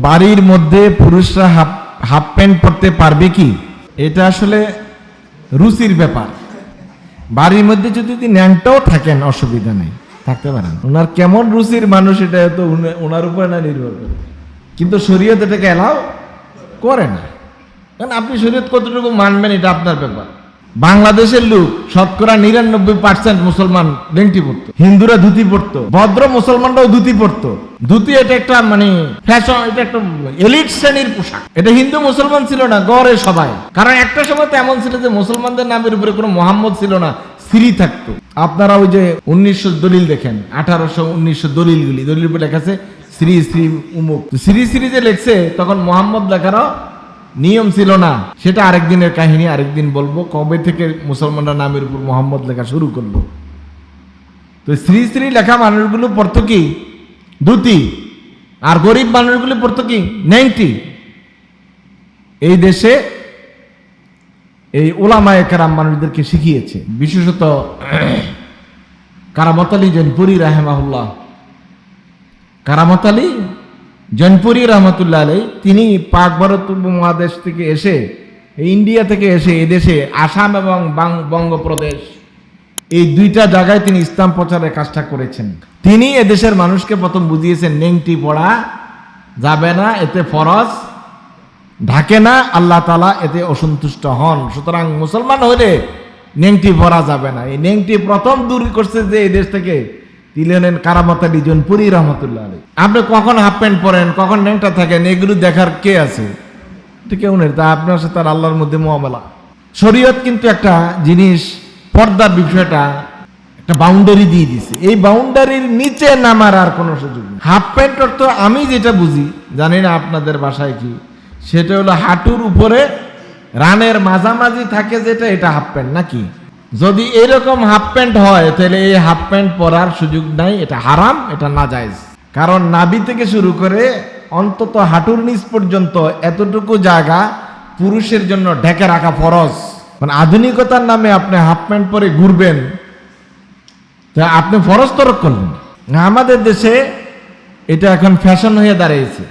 বাড়ির মধ্যে পুরুষরা হাফ হাফ প্যান্ট পরতে পারবে কি? এটা আসলে রুচির ব্যাপার। বাড়ির মধ্যে যদি ন্যাংটাও থাকেন, অসুবিধা নেই, থাকতে পারেন। ওনার কেমন রুচির মানুষ, এটা তো ওনার উপর না নির্ভর করে। কিন্তু শরীয়ত এটাকে এলাও করে না। কারণ আপনি শরীয়ত কতটুকু মানবেন, এটা আপনার ব্যাপার। বাংলাদেশের লোক শতকরা নিরানব্বই পার্সেন্ট মুসলমান লেংটি পড়তো হিন্দুরা ধুতি পড়তো ভদ্র মুসলমানরাও ধুতি পড়তো ধুতি এটা একটা মানে ফ্যাশন এটা একটা এলিট শ্রেণির পোশাক। এটা হিন্দু মুসলমান ছিল না, গড়ে সবাই। কারণ একটা সময় তো এমন ছিল যে মুসলমানদের নামের উপরে কোনো মোহাম্মদ ছিল না, স্ত্রী থাকতো। আপনারা ওই যে উনিশশো দলিল দেখেন, আঠারোশো উনিশশো দলিলগুলি। দলিল উপরে লেখা আছে শ্রী শ্রী উমুক। শ্রী শ্রী যে লেখছে, তখন মোহাম্মদ লেখারও নিয়ম ছিল না। সেটা আরেক দিনের কাহিনী, আরেকদিন বলব। কবে থেকে মুসলমানরা নামের উপর মোহাম্মদ লেখা শুরু করল? তো শ্রী শ্রী লেখা মানুষগুলো পড়তো কি? ধুতি আর গরিব মানুষগুলো পড়তো কি? নেংটি এই দেশে এই ওলামায়ে কেরাম মানুষদেরকে শিখিয়েছে। বিশেষত কারামত আলী জনপুরি রাহেমাহুল্লাহ। কারামত আলী জনপুরি রহমতুল্লাহ আলী তিনি পাক ভারত মহাদেশ থেকে এসে, ইন্ডিয়া থেকে এসে এদেশে আসাম এবং বঙ্গপ্রদেশ, এই দুইটা জায়গায় তিনি ইসলাম প্রচারের কাজটা করেছেন। তিনি এদেশের মানুষকে প্রথম বুঝিয়েছেন, নেংটি পড়া যাবে না, এতে ফরজ, ঢাকে না, আল্লাহ তালা এতে অসন্তুষ্ট হন। সুতরাং মুসলমান হলে নেংটি পরা যাবে না। এই নেংটি প্রথম দূর করছে যে এই দেশ থেকে হলেন কারামত আলী জনপুরি রহমতুল্লাহ আলী। আপনি কখন হাফ প্যান্ট পরেন, কখন ন্যাংটা থাকেন, এগুলো দেখার কে আছে? কেউ নেই, তা আপনার সাথে আর আল্লাহর মধ্যে মোয়ামেলা। শরীয়ত কিন্তু একটা জিনিস, পর্দার বিষয়টা একটা বাউন্ডারি দিয়ে দিছে। এই বাউন্ডারির নিচে নামার আর কোনো সুযোগ নেই। হাফ প্যান্ট অর্থ আমি যেটা বুঝি, জানি না আপনাদের বাসায় কি, সেটা হলো হাঁটুর উপরে রানের মাঝামাঝি থাকে যেটা, এটা হাফ প্যান্ট নাকি? যদি এরকম হাফ প্যান্ট হয়, তাহলে এই হাফ প্যান্ট পরার সুযোগ নাই, এটা হারাম, এটা না যায় কারণ নাভি থেকে শুরু করে অন্তত হাঁটুর নিচ পর্যন্ত এতটুকু জায়গা পুরুষের জন্য ঢেকে রাখা ফরজ। মানে আধুনিকতার নামে আপনি হাফ প্যান্ট পরে ঘুরবেন, তা আপনি ফরজ তরক করলেন। আমাদের দেশে এটা এখন ফ্যাশন হয়ে দাঁড়িয়েছে।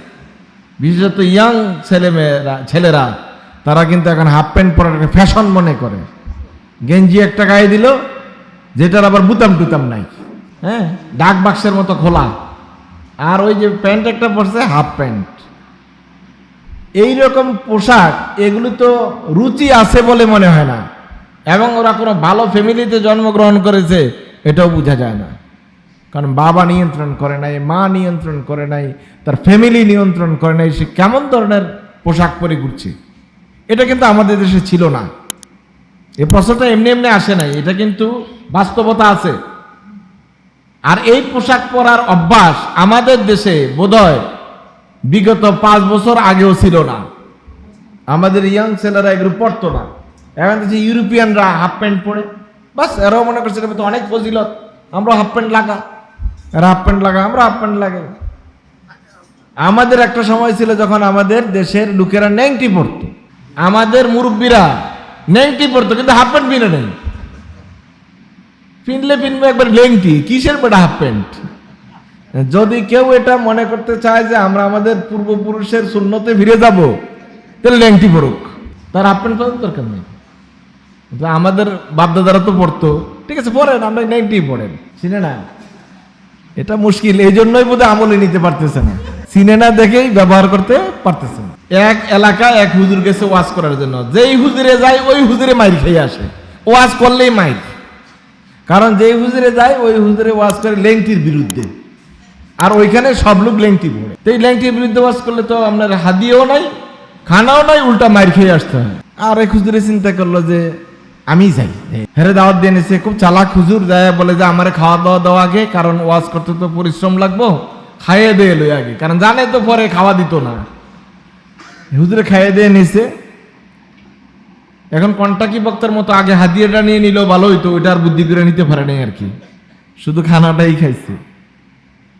বিশেষত ইয়াং ছেলেমেয়েরা, ছেলেরা, তারা কিন্তু এখন হাফ প্যান্ট পরাটাকে ফ্যাশন মনে করে। গেঞ্জি একটা গায়ে দিল, যেটার আবার বুতাম টুতাম নাই। হ্যাঁ? ডাক বাক্সের মতো খোলা। আর ওই যে প্যান্ট একটা পরছে, হাফ প্যান্ট। এই রকম পোশাক, এগুলো তো রুচি আছে বলে মনে হয় না। এবং ওরা কোনো ভালো ফ্যামিলিতে জন্মগ্রহণ করেছে, এটাও বোঝা যায় না। কারণ বাবা নিয়ন্ত্রণ করে নাই, মা নিয়ন্ত্রণ করে নাই, তার ফ্যামিলি নিয়ন্ত্রণ করে নাই, সে কেমন ধরনের পোশাক পরে ঘুরছে? এটা কিন্তু আমাদের দেশে ছিল না। এই প্রশ্নটা এমনি এমনি আসে নাই, এটা কিন্তু বাস্তবতা আছে। আর এই পোশাক পরার অভ্যাস আমাদের দেশে বোধহয় বিগত পাঁচ বছর আগেও ছিল না। আমাদের ইয়াং ছেলেরা এগুলো পড়তো না। এখন দেখছি ইউরোপিয়ানরা হাফ প্যান্ট পরে। বাস, এরাও মনে করছে এটা অনেক ফজিলত। আমরা হাফ প্যান্ট লাগা। এরা হাফ প্যান্ট লাগা, আমরা হাফ প্যান্ট লাগাই আমাদের একটা সময় ছিল যখন আমাদের দেশের লোকেরা নেংটি পরতো। আমাদের মুরব্বীরা নেংটি পরতো কিন্তু হাফ প্যান্ট পিনে নেই। পিনলে পিনবে একবার লেংটি কিসের বেটা হাফ প্যান্ট যদি কেউ এটা মনে করতে চায় যে আমরা আমাদের পূর্বপুরুষের শূন্যতে ফিরে যাব, তাহলে লেংটি পড়ুক। তার হাফ প্যান্ট পরার দরকার নেই। আমাদের বাপদাদারা তো পড়তো। ঠিক আছে, পড়েন, আমরা নেংটি পড়েন। চিনে না? এটা মুশকিল, এই জন্যই বোধহয় আমলে নিতে পারতেছে না। চিনে না দেখেই ব্যবহার করতে পারতেছে না এক এলাকা এক হুজুর গেছে ওয়াজ করার জন্য। যেই হুজুরে যায়, ওই হুজুরে মাইর খেয়ে আসে। ওয়াজ করলেই মাইর। কারণ যেই হুজুরে যায়, ওই হুজুরে ওয়াজ করে লেংটির বিরুদ্ধে। আর ওইখানে সব লোক লেংটি পড়ে তো এই লেংটির বিরুদ্ধে ওয়াজ করলে তো আপনার হাদিয়েও নাই, খানাও নাই, উল্টা মাইর খেয়ে আসতে হয়। আর এক হুজুরে চিন্তা করল যে, আমি যাই। হেরে দাওয়াত দিয়ে নিছে খুব চালাক হুজুর, যায় বলে যে, আমার খাওয়া দাওয়া দেওয়া আগে, কারণ ওয়াজ করতে তো পরিশ্রম লাগবো। খাইয়ে দিয়ে লই আগে। কারণ জানে তো পরে খাওয়া দিত না। হুজুরে খাইয়ে দিয়ে নিছে। এখন কন্টাকি বক্তার মতো আগে হাদিয়াটা নিয়ে নিল ভালো হইতো আর বুদ্ধি করে নিতে পারে নাই আর কি। শুধু খানাটাই খাইছে।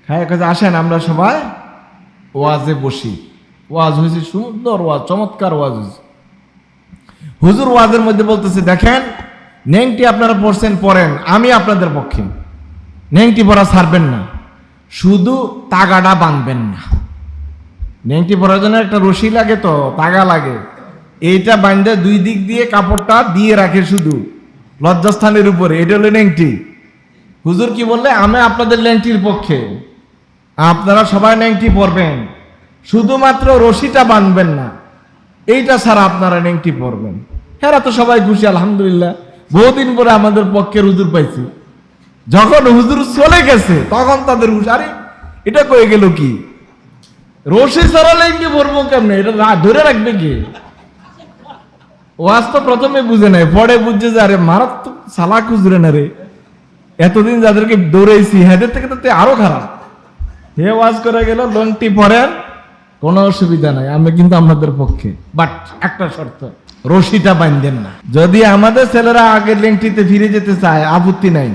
খায় কাছে আসেন, আমরা সবাই ওয়াজে বসি। ওয়াজ হয়েছে সুন্দর ওয়াজ, চমৎকার ওয়াজ হয়েছে হুজুর ওয়াজের মধ্যে বলতেছে, দেখেন, নেংটি আপনারা পড়ছেন, পড়েন, আমি আপনাদের পক্ষে। নেংটি পড়া ছাড়বেন না। শুধু তাগাটা বাঁধবেন না। নেংটি পরার জন্য একটা রশি লাগে তো, তাগা লাগে। এইটা বান্ধে দুই দিক দিয়ে কাপড়টা দিয়ে রাখে শুধু, লজ্জাস্থানের উপরে। এটা হলো নেংটি হুজুর কি বললে? আমি আপনাদের ল্যাংটির পক্ষে। আপনারা সবাই ন্যাংটি পরবেন। শুধুমাত্র রশিটা বাঁধবেন না, এইটা ছাড়া আপনারা ন্যাংটি পরবেন। হ্যাঁ তো সবাই খুশি, আলহামদুলিল্লাহ। বহুদিন পরে আমাদের পক্ষে হুজুর পাইছি। যখন হুজুর চলে গেছে, তখন তাদের হুশ এটা কয়ে গেল কি? রশি ছাড়া ল্যাংটি পরবো কেমনে? এটা ধরে রাখবে কি? ওয়াজ তো প্রথমে বুঝে নেয়, পরে বুঝছে যে, আরে মারাত্মক সালাক হুজুরে না রে। এতদিন যাদেরকে দৌড়াইছি হেদের থেকে তো তে আরও খারাপ। হে ওয়াজ করে গেল, লংটি পরেন, কোনো অসুবিধা নাই আমি কিন্তু আপনাদের পক্ষে। বাট একটা শর্ত, রশিটা বাঁধেন না। যদি আমাদের ছেলেরা আগের লেংটিতে ফিরে যেতে চায়, আপত্তি নাই।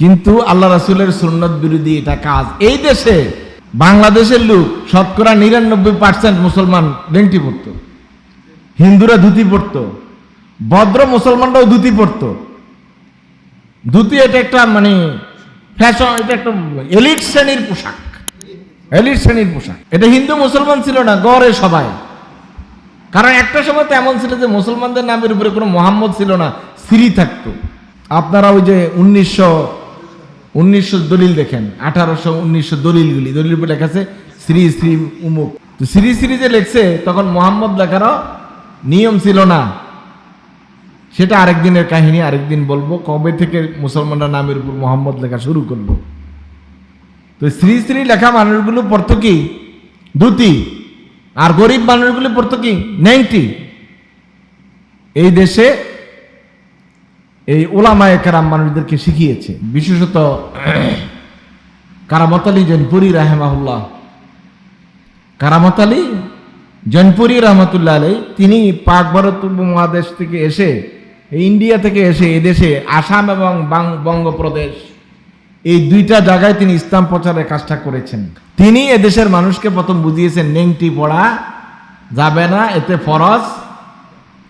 কিন্তু আল্লাহ রাসুলের সুন্নত বিরোধী এটা কাজ। এই দেশে বাংলাদেশের লোক শতকরা নিরানব্বই পার্সেন্ট মুসলমান লেংটি পড়তো। হিন্দুরা ধুতি পড়তো। ভদ্র মুসলমানরাও ধুতি পড়তো। ধুতি এটা একটা মানে ফ্যাশন এটা একটা এলিট শ্রেণির পোশাক। এলিট শ্রেণির পোশাক। এটা হিন্দু মুসলমান ছিল না, গড়ে সবাই। কারণ একটা সময় তো এমন ছিল যে মুসলমানদের নামের উপরে কোনো মোহাম্মদ ছিল না শ্রী থাকতো। আপনারা ওই যে উনিশশো উনিশশো দলিল দেখেন, আঠারোশো উনিশশো দলিলগুলি। দলিল উপরে লেখা আছে, শ্রী শ্রী, উমুক। তো শ্রী শ্রী যে লেখছে, তখন মোহাম্মদ লেখারও নিয়ম ছিল না। সেটা আরেকদিনের কাহিনী, আরেকদিন বলব। কবে থেকে মুসলমানরা নামের উপর মোহাম্মদ লেখা শুরু করল? তো শ্রী শ্রী লেখা মানুষগুলো পড়তো কি? ধুতি আর গরিব মানুষগুলো পড়তো কি? নেংটি এই দেশে এই ওলামায়ে কারাম মানুষদেরকে শিখিয়েছে। বিশেষত কারামত আলী জৈনপুরি রাহেমাহুল্লাহ। কারামত আলী জৈনপুরি রহমতুল্লাহ আলী তিনি পাক ভারত মহাদেশ থেকে এসে ইন্ডিয়া থেকে এসে এদেশে আসাম এবং বঙ্গপ্রদেশ, এই দুইটা জায়গায় তিনি ইসলাম প্রচারের কাজটা করেছেন। তিনি এদেশের মানুষকে প্রথম বুঝিয়েছেন, নেংটি পড়া যাবে না, এতে ফরজ।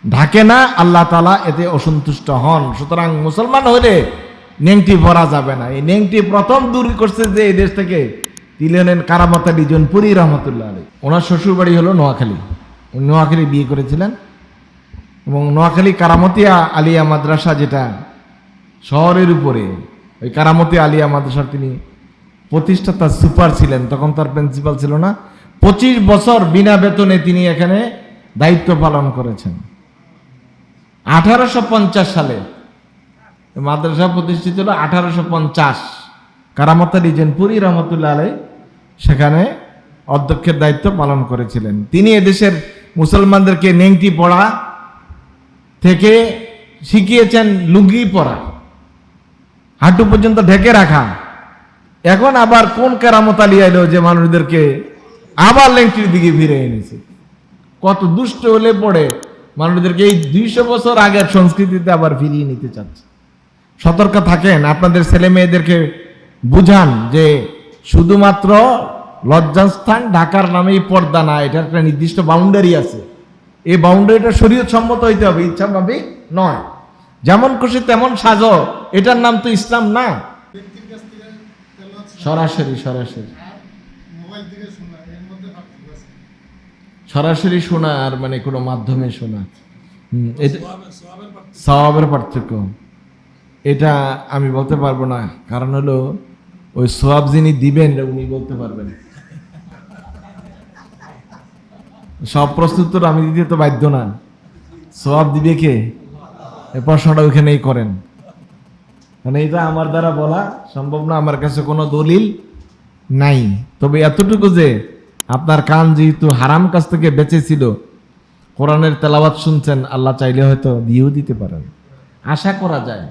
ঢাকে না, আল্লাহ তালা এতে অসন্তুষ্ট হন। সুতরাং মুসলমান হলে নেংটি ভরা যাবে না। এই নেংটি প্রথম দূর করছে যে এই দেশ থেকে হলেন কারামতা জনপুরি রহমতুল্লাহ আলী ওনার শ্বশুর বাড়ি হলো নোয়াখালী। নোয়াখালী বিয়ে করেছিলেন। এবং নোয়াখালী কারামতিয়া আলিয়া মাদ্রাসা যেটা শহরের উপরে, ওই কারামতি আলিয়া মাদ্রাসার তিনি প্রতিষ্ঠাতা সুপার ছিলেন। তখন তার প্রিন্সিপাল ছিল না। পঁচিশ বছর বিনা বেতনে তিনি এখানে দায়িত্ব পালন করেছেন। আঠারোশো পঞ্চাশ সালে মাদ্রাসা প্রতিষ্ঠিত হলো আঠারোশো পঞ্চাশ। কারামত আলী জেনপুরি রহমতুল্লাহ আলাই সেখানে অধ্যক্ষের দায়িত্ব পালন করেছিলেন। তিনি এদেশের মুসলমানদেরকে নেংটি পড়া থেকে শিখিয়েছেন লুঙ্গি পরা, হাঁটু পর্যন্ত ঢেকে রাখা। এখন আবার কোন কেরামত আলী আইলো যে মানুষদেরকে আবার লেংটির দিকে ফিরে এনেছে? কত দুষ্ট হলে পড়ে মানুষদেরকে এই দুইশো বছর আগের সংস্কৃতিতে আবার ফিরিয়ে নিতে চাচ্ছে। সতর্ক থাকেন আপনাদের ছেলে মেয়েদেরকে বুঝান যে শুধুমাত্র লজ্জাস্থান ঢাকার নামেই পর্দা না এটার একটা নির্দিষ্ট বাউন্ডারি আছে। এই বাউন্ডারিটা শরীয়ত সম্মত হইতে হবে ইচ্ছা ভাবিক নয়। যেমন খুশি তেমন সাজো এটার নাম তো ইসলাম না। সরাসরি সরাসরি আর মোবাইল থেকে শোনা এর মধ্যে পার্থক্য আছে সরাসরি শোনা আর মানে কোনো মাধ্যমে শোনা। সওয়াবের পার্থক্য। এটা আমি বলতে পারব না, কারণ হলো ওই সোয়াব যিনি দিবেন উনি বলতে পারবেন। সব প্রস্তুত আমি দিতে তো বাধ্য না। সোয়াব দিবে কে? এই প্রশ্নটা ওইখানেই করেন। মানে এটা আমার দ্বারা বলা সম্ভব না, আমার কাছে কোনো দলিল নাই। তবে এতটুকু যে আপনার কান যেহেতু হারাম কাছ থেকে বেঁচেছিল, কোরআনের তেলাওয়াত শুনছেন, আল্লাহ চাইলে হয়তো দিয়েও দিতে পারেন। আশা করা যায়।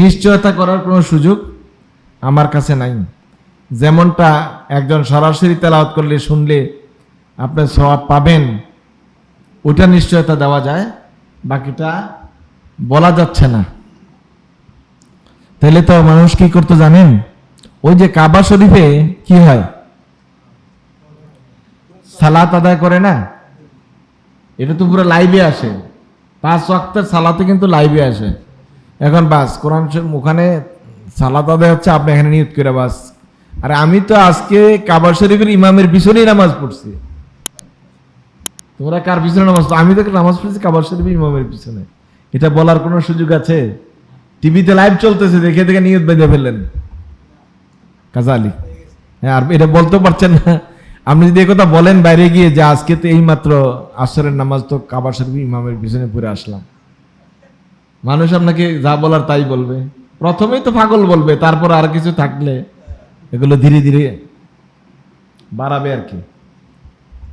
নিশ্চয়তা করার কোনো সুযোগ আমার কাছে নাই। যেমনটা একজন সরাসরি তেলাওয়াত করলে, শুনলে আপনি সওয়াব পাবেন ওটা নিশ্চয়তা দেওয়া যায়, বাকিটা বলা যাচ্ছে না। তাহলে তো মানুষ কি করতে জানেন? ওই যে কাবা শরীফে কি হয়? সালাত আদায় করে না? এটা তো পুরো লাইভে আসে। পাঁচ ওয়াক্তের সালাতে কিন্তু লাইভে আসে। এখন বাস, কোরআন ওখানে সালাত আদায় হচ্ছে, আপনি এখানে নিয়ত করে বাস। আর আমি তো আজকে কাবা শরীফের ইমামের পিছনেই নামাজ পড়ছি। তোমরা কার পিছনে নামাজ আমি তো নামাজ পড়ছি কাবার শরীফ ইমামের পিছনে। এটা বলার কোনো সুযোগ আছে? টিভিতে লাইভ চলতেছে, দেখে দেখে নিয়ত বেঁধে ফেললেন। কাজা আলী হ্যাঁ আর এটা বলতে পারছেন না। আপনি যদি একথা কথা বলেন বাইরে গিয়ে যে আজকে তো এই মাত্র আসরের নামাজ তো কাবার শরীফ ইমামের পিছনে পড়ে আসলাম। মানুষ আপনাকে যা বলার তাই বলবে। প্রথমেই তো পাগল বলবে, তারপর আর কিছু থাকলে এগুলো ধীরে ধীরে বাড়াবে আর কি।